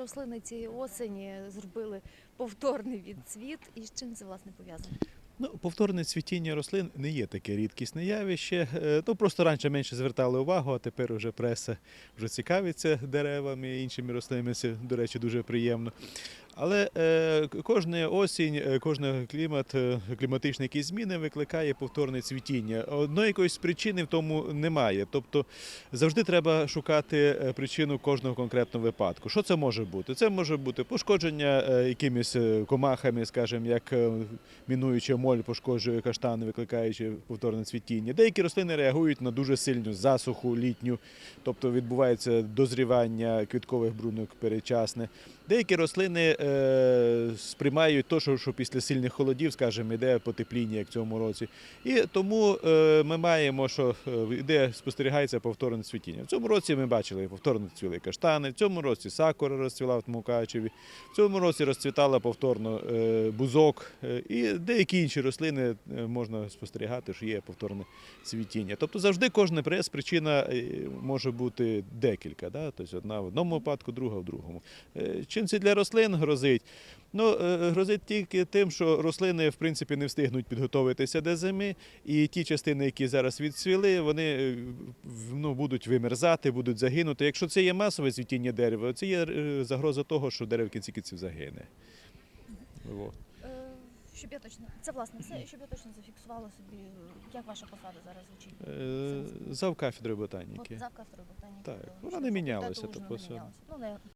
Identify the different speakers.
Speaker 1: Рослини цієї осені зробили повторний відцвіт. І з чим це власне пов'язано?
Speaker 2: Ну, повторне цвітіння рослин не є таке рідкісне явище. Ну просто раніше менше звертали увагу, а тепер вже преса вже цікавиться деревами і іншими рослинами. Це, до речі, дуже приємно. Але е, кожна осінь, е, кожен клімат, е, кліматичні якісь зміни викликає повторне цвітіння. Одної якоїсь причини в тому немає. Тобто завжди треба шукати причину кожного конкретного випадку. Що це може бути? Це може бути пошкодження якимись комахами, скажімо, як мінуюча моль пошкоджує каштани, викликаючи повторне цвітіння. Деякі рослини реагують на дуже сильну засуху літню, тобто відбувається дозрівання квіткових брунок передчасне. Деякі рослини е, сприймають те, що, що після сильних холодів, скажімо, йде потепління, як в цьому році. І тому е, ми маємо, що е, йде, спостерігається повторне цвітіння. В цьому році ми бачили повторно цвіли каштани, в цьому році сакура розцвіла в Тмукачеві, в цьому році розцвітала повторно е, бузок е, і деякі інші рослини е, можна спостерігати, що є повторне цвітіння. Тобто завжди кожна прес причина е, може бути декілька. Да? Тобто одна в одному випадку, друга в другому. Е, Чим для рослин грозить? Ну, е, грозить тільки тим, що рослини в принципі не встигнуть підготуватися до зими, і ті частини, які зараз відцвіли, вони е, ну, будуть вимерзати, будуть загинути. Якщо це є масове цвітіння дерева, це є е, загроза того, що дерево в кінці кінців загине.
Speaker 1: Щоб я точно це власне все, щоб я точно зафіксувала собі, як ваша посада зараз звучить.
Speaker 2: Зав кафедри ботаніки.
Speaker 1: за кафедрою ботаніки.
Speaker 2: Так, вона не мінялася,
Speaker 1: не
Speaker 2: все.
Speaker 1: мінялася. Ну, не